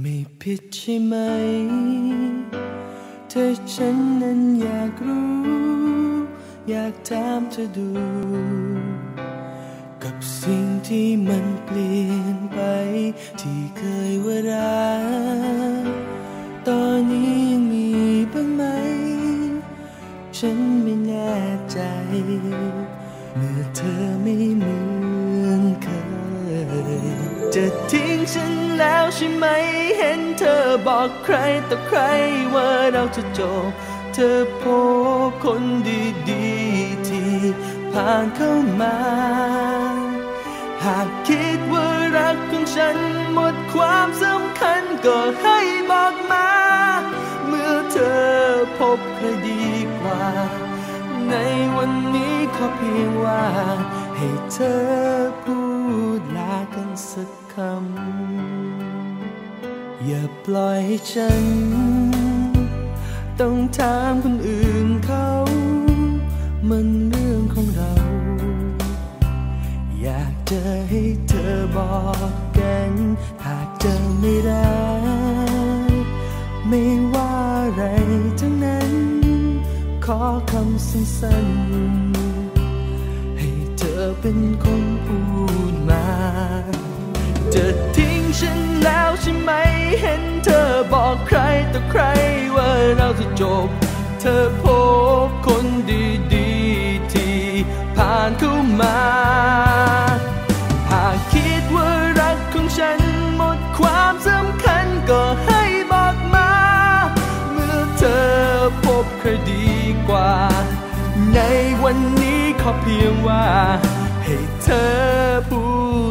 ไม่ผิดใช่ไหมเธอฉันนั้นอยากรู้ อยากถามเธอดู กับสิ่งที่มันเปลี่ยนไป ที่เคยว่ารักตอนนี้ จะทิ้งฉันแล้วใช่ไหม เห็นเธอบอกใครต่อใครว่าเราจะจบ เธอพบคนดีๆที่ผ่านเข้ามา หากคิดว่ารักของฉันหมดความสำคัญก็ให้บอกมา เมื่อเธอพบใครดีกว่า ในวันนี้ขอเพียงว่า ให้เธอพูดลากันสัก คำ อย่าปล่อยให้ฉัน ต้องถามคนอื่นเขา มันเรื่องของเรา อยากเจะให้เธอบอกกัน หากเธอไม่รักไม่ว่าอะไรทั้งนั้น ขอคำสั้นๆ ให้เธอเป็นคนพูด จบ เธอพบคนดีๆที่ผ่านเข้ามา หากคิดว่ารักของฉันหมดความสำคัญก็ให้บอกมา เมื่อเธอพบใครดีกว่า ในวันนี้ขอเพียงว่า ให้เธอพู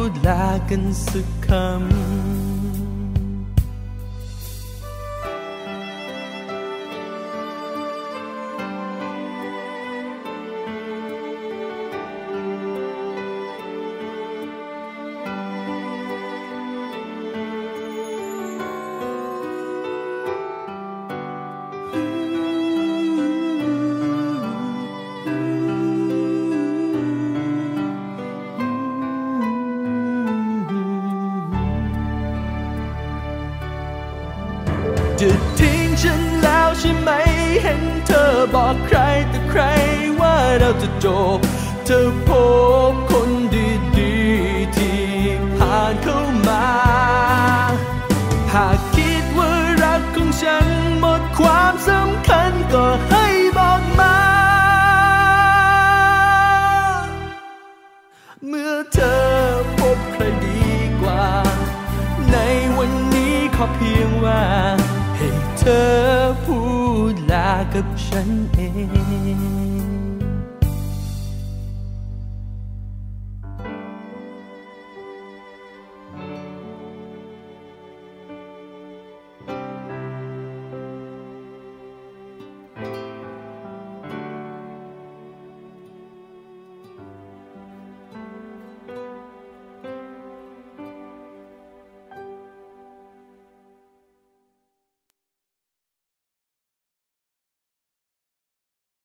ดลากันสักคำ จะทิ้งฉันแล้วใช่ไหม เห็นเธอบอกใครแต่ใครว่าเราจะจบ เธอพบคนดีๆที่ผ่านเข้ามา หากคิดว่ารักของฉันหมดความสำคัญก็ให้บอกมา เมื่อเธอพบใครดีกว่า ในวันนี้ขอเพียงว่า เธอพูดลากับฉันเอง